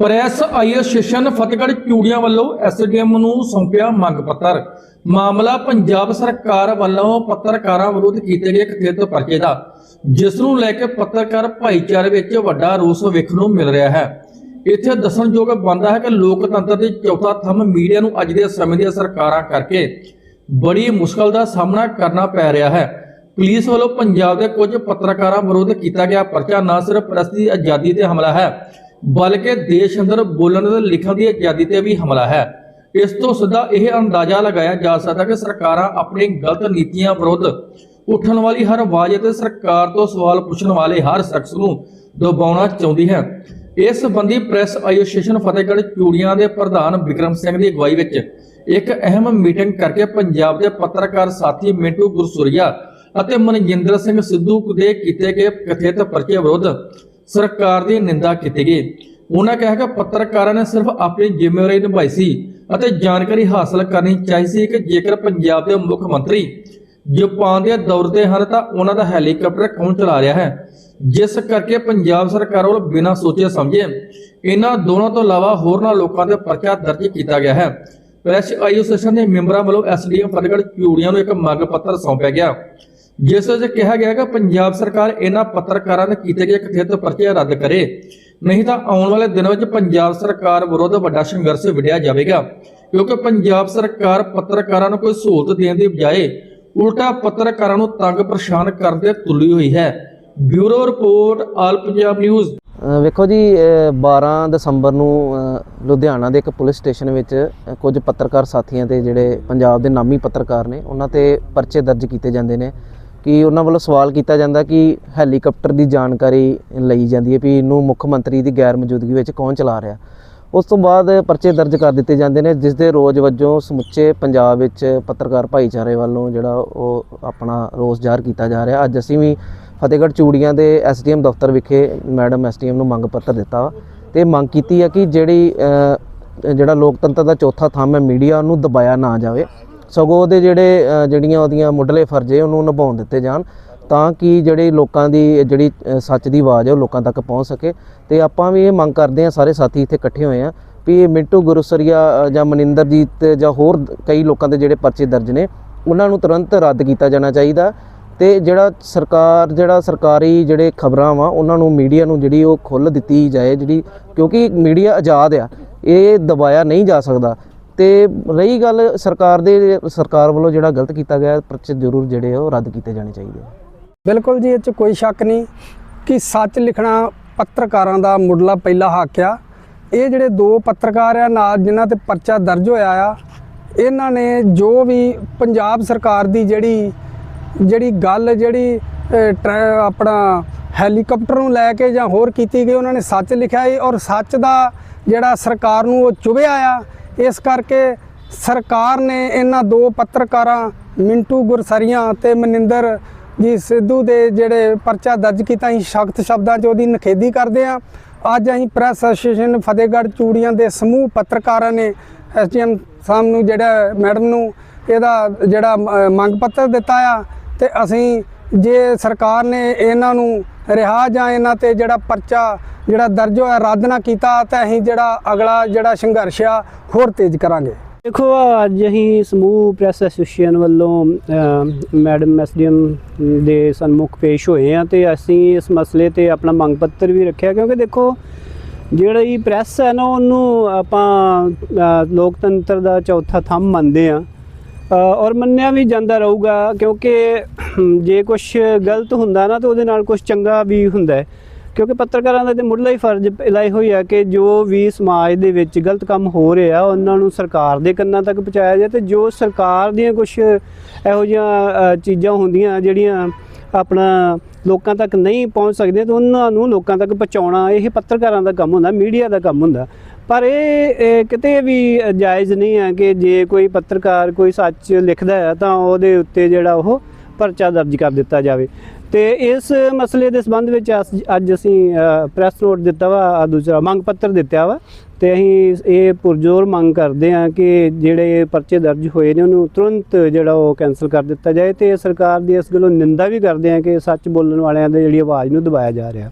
Press association Fatehgarh Churian ਵੱਲੋਂ SDM ਨੂੰ ਸੌਂਪਿਆ ਮੰਗ ਪੱਤਰ। ਮਾਮਲਾ ਪੰਜਾਬ ਸਰਕਾਰ ਵੱਲੋਂ ਪੱਤਰਕਾਰਾਂ ਵਿਰੁੱਧ ਕੀਤੇ ਗਏ ਕਥਿਤ ਪਰਚੇ ਦਾ, ਜਿਸ ਨੂੰ ਲੈ ਕੇ ਪੱਤਰਕਾਰ ਭਾਈਚਾਰੇ ਵਿੱਚ ਵੱਡਾ ਰੋਸ ਵੇਖਣ ਨੂੰ ਮਿਲ ਰਿਹਾ ਹੈ। ਇੱਥੇ ਦੱਸਣਯੋਗ ਬਣਦਾ ਹੈ ਕਿ ਲੋਕਤੰਤਰ ਦੇ ਚੌਥਾ ਥੰਮ ਮੀਡੀਆ ਨੂੰ ਅੱਜ ਦੇ ਸਮੇਂ ਦੀਆਂ ਸਰਕਾਰਾਂ ਕਰਕੇ ਬੜੀ ਮੁਸ਼ਕਲ ਦਾ ਸਾਹਮਣਾ ਕਰਨਾ ਪੈ ਰਿਹਾ ਹੈ। ਪੁਲਿਸ ਵੱਲੋਂ ਪੰਜਾਬ ਦੇ ਕੁਝ ਪੱਤਰਕਾਰਾਂ ਵਿਰੁੱਧ ਕੀਤਾ ਗਿਆ ਪਰਚਾ ਨਾ ਸਿਰਫ ਪ੍ਰੈਸ ਦੀ ਆਜ਼ਾਦੀ ਤੇ ਹਮਲਾ ਹੈ ਬਲਕਿ ਦੇਸ਼ ਅੰਦਰ ਬੋਲਣ ਤੇ ਲਿਖਣ ਦੀ ਆਜ਼ਾਦੀ ਤੇ ਵੀ ਹਮਲਾ ਹੈ। ਇਸ ਤੋਂ ਸਿੱਧਾ ਇਹ ਅੰਦਾਜ਼ਾ ਲਗਾਇਆ ਜਾ ਸਕਦਾ ਕਿ ਸਰਕਾਰਾਂ ਆਪਣੀ ਗਲਤ ਨੀਤੀਆਂ ਵਿਰੁੱਧ ਉੱਠਣ ਵਾਲੀ ਹਰ ਆਵਾਜ਼ ਅਤੇ ਸਰਕਾਰ ਤੋਂ ਸਵਾਲ ਪੁੱਛਣ ਵਾਲੇ ਹਰ ਸ਼ਖਸ ਨੂੰ ਦਬਾਉਣਾ ਚਾਹੁੰਦੀ ਹੈ। ਇਸ ਸੰਬੰਧੀ ਪ੍ਰੈਸ ਐਸੋਸੀਏਸ਼ਨ ਫਤਿਹਗੜ੍ਹ ਚੂੜੀਆਂ ਦੇ ਪ੍ਰਧਾਨ ਵਿਕਰਮ ਸਿੰਘ ਦੀ ਅਗਵਾਈ ਵਿੱਚ ਇੱਕ ਅਹਿਮ ਮੀਟਿੰਗ ਕਰਕੇ ਪੰਜਾਬ ਦੇ ਪੱਤਰਕਾਰ ਸਾਥੀ ਮਿੰਟੂ ਗੁਰਸੁਰੀਆ ਅਤੇ ਮਨਜਿੰਦਰ ਸਿੰਘ ਸਿੱਧੂ ਦੇ ਕੀਤੇ ਗਏ ਕਥਿਤ ਪਰਚੇ ਵਿਰੁੱਧ ਸਰਕਾਰ ਦੀ ਨਿੰਦਾ ਕੀਤੀ ਗਈ। ਉਹਨਾਂ ਕਿਹਾ ਕਿ ਪੱਤਰਕਾਰਾਂ ਨੇ ਸਿਰਫ ਆਪਣੀ ਜ਼ਿੰਮੇਵਾਰੀ ਨਿਭਾਈ ਸੀ ਅਤੇ ਜਾਣਕਾਰੀ ਹਾਸਲ ਕਰਨੀ ਚਾਹੀ ਸੀ ਕਿ ਜੇਕਰ ਪੰਜਾਬ ਦੇ ਮੁੱਖ ਮੰਤਰੀ ਜਾਪਾਨ ਦੇ ਦੌਰ ਤੇ ਹਨ ਤਾਂ ਉਹਨਾਂ ਦਾ ਹੈਲੀਕਾਪਟਰ ਕੌਣ ਚਲਾ ਰਿਹਾ ਹੈ? ਜਿਸ ਕਰਕੇ ਪੰਜਾਬ ਸਰਕਾਰ ਵੱਲੋਂ ਬਿਨਾਂ ਸੋਚੇ ਸਮਝੇ ਇਹਨਾਂ ਦੋਨਾਂ ਤੋਂ ਇਲਾਵਾ ਹੋਰਨਾਂ ਲੋਕਾਂ ਦੇ ਪਰਚਾ ਦਰਜ ਕੀਤਾ ਗਿਆ ਹੈ। ਪ੍ਰੈਸ ਐਸੋਸੀਏਸ਼ਨ ਦੇ ਮੈਂਬਰਾਂ ਵੱਲੋਂ ਐਸਡੀਐਮ ਫਤਿਹਗੜ੍ਹ ਚੂੜੀਆਂ ਨੂੰ ਇੱਕ ਮੰਗ ਪੱਤਰ ਸੌਂਪਿਆ ਗਿਆ। ਜਿਸ ਵਿੱਚ ਕਿਹਾ ਗਿਆ ਕਿ ਪੰਜਾਬ ਸਰਕਾਰ ਇਹਨਾਂ ਪੱਤਰਕਾਰਾਂ ਦੇ ਕੀਤੇ ਗਏ ਕਥਿਤ ਪਰਚੇ ਰੱਦ ਕਰੇ। ਨਹੀਂ ਤਾਂ ਆਉਣ ਵਾਲੇ ਦਿਨਾਂ ਵਿੱਚ ਪੰਜਾਬ ਸਰਕਾਰ ਵਿਰੁੱਧ ਵੱਡਾ ਸੰਘਰਸ਼ ਵਿੜਿਆ ਜਾਵੇਗਾ ਕਿਉਂਕਿ ਪੰਜਾਬ ਸਰਕਾਰ ਪੱਤਰਕਾਰਾਂ ਨੂੰ ਕੋਈ ਸਹੂਲਤ ਦੇਣ ਦੀ ਬਜਾਏ ਉਲਟਾ ਪੱਤਰਕਾਰਾਂ ਨੂੰ ਤੰਗ ਪਰੇਸ਼ਾਨ ਕਰਨ ਤੁਲੀ ਹੋਈ ਹੈ। Bureau report all Punjab news. ਵੇਖੋ ਜੀ ਅ, 12 ਦਸੰਬਰ ਨੂੰ ਲੁਧਿਆਣਾ ਦੇ ਇੱਕ ਪੁਲਿਸ ਸਟੇਸ਼ਨ ਵਿੱਚ ਕੁਝ ਪੱਤਰਕਾਰ ਸਾਥੀਆਂ ਤੇ ਜਿਹੜੇ ਪੰਜਾਬ ਦੇ ਨਾਮੀ ਪੱਤਰਕਾਰ ਨੇ ਉਹਨਾਂ ਤੇ ਪਰਚੇ ਦਰਜ ਕੀਤੇ ਜਾਂਦੇ ਨੇ। ਕਿ ਉਹਨਾਂ ਵੱਲੋਂ ਸਵਾਲ ਕੀਤਾ ਜਾਂਦਾ ਕਿ ਹੈਲੀਕਾਪਟਰ ਦੀ ਜਾਣਕਾਰੀ ਲਈ ਜਾਂਦੀ ਹੈ ਵੀ ਇਹਨੂੰ ਮੁੱਖ ਮੰਤਰੀ ਦੀ ਗੈਰ ਮੌਜੂਦਗੀ ਵਿੱਚ ਕੌਣ ਚਲਾ ਰਿਹਾ। ਉਸ ਤੋਂ ਬਾਅਦ ਪਰਚੇ ਦਰਜ ਕਰ ਦਿੱਤੇ ਜਾਂਦੇ ਨੇ, ਜਿਸ ਦੇ ਰੋਜ਼ ਵਜੋਂ ਸਮੁੱਚੇ ਪੰਜਾਬ ਵਿੱਚ ਪੱਤਰਕਾਰ ਭਾਈਚਾਰੇ ਵੱਲੋਂ ਜਿਹੜਾ ਉਹ ਆਪਣਾ ਰੋਸ ਜ਼ਾਹਰ ਕੀਤਾ ਜਾ ਰਿਹਾ। ਅੱਜ ਅਸੀਂ ਵੀ ਫਤਿਹਗੜ੍ਹ ਚੂੜੀਆਂ ਦੇ ਐਸਡੀਐਮ ਦਫ਼ਤਰ ਵਿਖੇ ਮੈਡਮ ਐਸਡੀਐਮ ਨੂੰ ਮੰਗ ਪੱਤਰ ਦਿੱਤਾ ਵਾ ਤੇ ਮੰਗ ਕੀਤੀ ਹੈ ਕਿ ਜਿਹੜੀ ਜਿਹੜਾ ਲੋਕਤੰਤਰ ਦਾ ਚੌਥਾ ਥੰਮ ਹੈ, ਮੀਡੀਆ ਉਹਨੂੰ ਦਬਾਇਆ ਨਾ ਜਾਵੇ। ਸਗੋਂ ਉਹਦੇ ਜਿਹੜੇ ਜਿਹੜੀਆਂ ਉਹਦੀਆਂ ਮੁੱਢਲੇ ਫਰਜ਼ੇ ਉਹਨੂੰ ਨਿਭਾਉਣ ਦਿੱਤੇ ਜਾਣ ਤਾਂ ਕਿ ਜਿਹੜੇ ਲੋਕਾਂ ਦੀ ਜਿਹੜੀ ਸੱਚ ਦੀ ਆਵਾਜ਼ ਹੈ, ਉਹ ਲੋਕਾਂ ਤੱਕ ਪਹੁੰਚ ਸਕੇ। ਤੇ ਆਪਾਂ ਵੀ ਇਹ ਮੰਗ ਕਰਦੇ ਹਾਂ, ਸਾਰੇ ਸਾਥੀ ਇੱਥੇ ਇਕੱਠੇ ਹੋਏ ਆ ਵੀ ਮਿੰਟੂ ਗੁਰਸਰੀਆ ਜਾਂ ਮਨਿੰਦਰਜੀਤ ਜਾਂ ਹੋਰ ਕਈ ਲੋਕਾਂ ਦੇ ਜਿਹੜੇ ਪਰਚੇ ਦਰਜ ਨੇ, ਉਹਨਾਂ ਨੂੰ ਤੁਰੰਤ ਰੱਦ ਕੀਤਾ ਜਾਣਾ ਚਾਹੀਦਾ। ਤੇ ਜਿਹੜਾ ਸਰਕਾਰ, ਜਿਹੜਾ ਸਰਕਾਰੀ ਜਿਹੜੇ ਖਬਰਾਂ ਵਾ, ਉਹਨਾਂ ਨੂੰ ਮੀਡੀਆ ਨੂੰ ਜਿਹੜੀ ਉਹ ਖੁੱਲ੍ਹ ਦਿੱਤੀ ਜਾਏ, ਜਿਹੜੀ ਕਿਉਂਕਿ ਮੀਡੀਆ ਆਜ਼ਾਦ ਆ, ਇਹ ਦਬਾਇਆ ਨਹੀਂ ਜਾ ਸਕਦਾ। ਤੇ ਰਹੀ ਗੱਲ ਸਰਕਾਰ ਦੇ, ਸਰਕਾਰ ਵੱਲੋਂ ਜਿਹੜਾ ਗਲਤ ਕੀਤਾ ਗਿਆ, ਪਰਚੇ ਜ਼ਰੂਰ ਜਿਹੜੇ ਆ ਉਹ ਰੱਦ ਕੀਤੇ ਜਾਣੇ ਚਾਹੀਦੇ ਆ। ਬਿਲਕੁਲ ਜੀ, ਇਹ 'ਚ ਕੋਈ ਸ਼ੱਕ ਨਹੀਂ ਕਿ ਸੱਚ ਲਿਖਣਾ ਪੱਤਰਕਾਰਾਂ ਦਾ ਮੁੱਢਲਾ ਪਹਿਲਾ ਹੱਕ ਆ। ਇਹ ਜਿਹੜੇ ਦੋ ਪੱਤਰਕਾਰ ਆ, ਨਾਲ ਜਿਨ੍ਹਾਂ ਤੇ ਪਰਚਾ ਦਰਜ ਹੋਇਆ ਆ, ਇਹਨਾਂ ਨੇ ਜੋ ਵੀ ਪੰਜਾਬ ਸਰਕਾਰ ਦੀ ਜਿਹੜੀ ਜਿਹੜੀ ਗੱਲ, ਜਿਹੜੀ ਟਰੈ- ਆਪਣਾ ਹੈਲੀਕਾਪਟਰ ਨੂੰ ਲੈ ਕੇ ਜਾਂ ਹੋਰ ਕੀਤੀ ਗਈ, ਉਹਨਾਂ ਨੇ ਸੱਚ ਲਿਖਿਆ ਏ ਔਰ ਸੱਚ ਦਾ ਜਿਹੜਾ ਸਰਕਾਰ ਨੂੰ ਉਹ ਚੁਭਿਆ ਆ ਇਸ ਕਰਕੇ ਸਰਕਾਰ ਨੇ ਇਹਨਾਂ ਦੋ ਪੱਤਰਕਾਰਾਂ, ਮਿੰਟੂ ਗੁਰਸਰੀਆਂ ਤੇ ਮਨਿੰਦਰ ਜੀ ਸਿੱਧੂ ਦੇ ਜਿਹੜੇ ਪਰਚਾ ਦਰਜ ਕੀਤਾ, ਅਸੀਂ ਸਖਤ ਸ਼ਬਦਾਂ 'ਚ ਉਹਦੀ ਨਿਖੇਧੀ ਕਰਦੇ ਆ ਅੱਜ ਅਸੀਂ ਪ੍ਰੈਸ ਐਸੋਸੀਏਸ਼ਨ ਫਤਿਹਗੜ੍ਹ ਚੂੜੀਆਂ ਦੇ ਸਮੂਹ ਪੱਤਰਕਾਰਾਂ ਨੇ ਐਸਡੀਐਮ ਸਾਹਿਬ ਨੂੰ ਜਿਹੜਾ, ਮੈਡਮ ਨੂੰ ਇਹਦਾ ਜਿਹੜਾ ਮੰਗ ਪੱਤਰ ਦਿੱਤਾ ਆ ਤੇ ਅਸੀਂ ਜੇ ਸਰਕਾਰ ਨੇ ਇਹਨਾਂ ਨੂੰ ਰਿਹਾ ਜਾਂ ਇਹਨਾਂ ਤੇ ਜਿਹੜਾ ਪਰਚਾ ਜਿਹੜਾ ਦਰਜ ਹੋਇਆ ਰੱਦ ਨਾ ਕੀਤਾ ਤਾਂ ਅਸੀਂ ਜਿਹੜਾ ਅਗਲਾ ਜਿਹੜਾ ਸੰਘਰਸ਼ ਆ ਹੋਰ ਤੇਜ਼ ਕਰਾਂਗੇ। ਦੇਖੋ ਅੱਜ ਅਸੀਂ ਸਮੂਹ ਪ੍ਰੈਸ ਐਸੋਸੀਏਸ਼ਨ ਵੱਲੋਂ ਅ, ਮੈਡਮ ਐਸਡੀਐਮ ਦੇ ਸਨਮੁਖ ਪੇਸ਼ ਹੋਏ ਆ ਤੇ ਅਸੀਂ ਇਸ ਮਸਲੇ ਤੇ ਆਪਣਾ ਮੰਗ ਪੱਤਰ ਵੀ ਰੱਖਿਆ ਕਿਉਂਕਿ ਦੇਖੋ ਜਿਹੜੀ ਪ੍ਰੈਸ ਹੈ ਨਾ ਉਹਨੂੰ ਆਪਾਂ ਲੋਕਤੰਤਰ ਦਾ ਚੌਥਾ ਥੰਮ ਮੰਨਦੇ ਆ। ਔਰ ਮੰਨਿਆ ਵੀ ਜਾਂਦਾ ਰਹੂਗਾ ਕਿਉਂਕਿ ਜੇ ਕੁਝ ਗਲਤ ਹੁੰਦਾ ਨਾ ਤਾਂ ਉਹਦੇ ਨਾਲ ਕੁਝ ਚੰਗਾ ਵੀ ਹੁੰਦਾ ਹੈ। ਕਿਉਂਕਿ ਪੱਤਰਕਾਰਾਂ ਦਾ ਤੇ ਮੁੱਢਲਾ ਹੀ ਫਰਜ਼ ਇਲਾਈ ਹੋਈ ਆ ਕਿ ਜੋ ਵੀ ਸਮਾਜ ਦੇ ਵਿੱਚ ਗਲਤ ਕੰਮ ਹੋ ਰਿਹਾ, ਉਹਨਾਂ ਨੂੰ ਸਰਕਾਰ ਦੇ ਕੰਨਾਂ ਤੱਕ ਪਹੁੰਚਾਇਆ ਜਾਏ ਤੇ ਜੋ ਸਰਕਾਰ ਦੀਆਂ ਕੁਝ ਇਹੋ ਜਿਹੀਆਂ ਚੀਜ਼ਾਂ ਹੁੰਦੀਆਂ ਜਿਹੜੀਆਂ ਆਪਣਾ ਲੋਕਾਂ ਤੱਕ ਨਹੀਂ ਪਹੁੰਚ ਸਕਦੇ ਤਾਂ ਉਹਨਾਂ ਨੂੰ ਲੋਕਾਂ ਤੱਕ ਪਹੁੰਚਾਉਣਾ, ਇਹ ਪੱਤਰਕਾਰਾਂ ਦਾ ਕੰਮ ਹੁੰਦਾ, ਮੀਡੀਆ ਦਾ ਕੰਮ ਹੁੰਦਾ। ਪਰ ਇਹ ਕਿਤੇ ਵੀ ਜਾਇਜ਼ ਨਹੀਂ ਹੈ ਕਿ ਜੇ ਕੋਈ ਪੱਤਰਕਾਰ ਕੋਈ ਸੱਚ ਲਿਖਦਾ ਹੈ ਤਾਂ ਉਹਦੇ ਉੱਤੇ ਜਿਹੜਾ ਉਹ ਪਰਚਾ ਦਰਜ ਕਰ ਦਿੱਤਾ ਜਾਵੇ। ਤੇ ਇਸ ਮਸਲੇ ਦੇ ਸੰਬੰਧ ਵਿੱਚ ਅਸ- ਅੱਜ ਅਸੀਂ ਪ੍ਰੈਸ ਨੋਟ ਦਿੱਤਾ ਵਾ ਦੂਸਰਾ, ਮੰਗ ਪੱਤਰ ਦਿੱਤਾ ਵਾ, ਤੇ ਅਸੀਂ ਇਹ ਪੁਰਜ਼ੋਰ ਮੰਗ ਕਰਦੇ ਹਾਂ ਕਿ ਜਿਹੜੇ ਪਰਚੇ ਦਰਜ ਹੋਏ ਨੇ, ਉਹਨੂੰ ਤੁਰੰਤ ਜਿਹੜਾ ਉਹ ਕੈਨਸਲ ਕਰ ਦਿੱਤਾ ਜਾਏ ਤੇ ਸਰਕਾਰ ਦੀ ਇਸ ਗੱਲੋਂ ਨਿੰਦਾ ਵੀ ਕਰਦੇ ਹਾਂ ਕਿ ਸੱਚ ਬੋਲਣ ਵਾਲਿਆਂ ਦੀ ਜਿਹੜੀ ਆਵਾਜ਼ ਨੂੰ ਦਬਾਇਆ ਜਾ ਰਿਹਾ।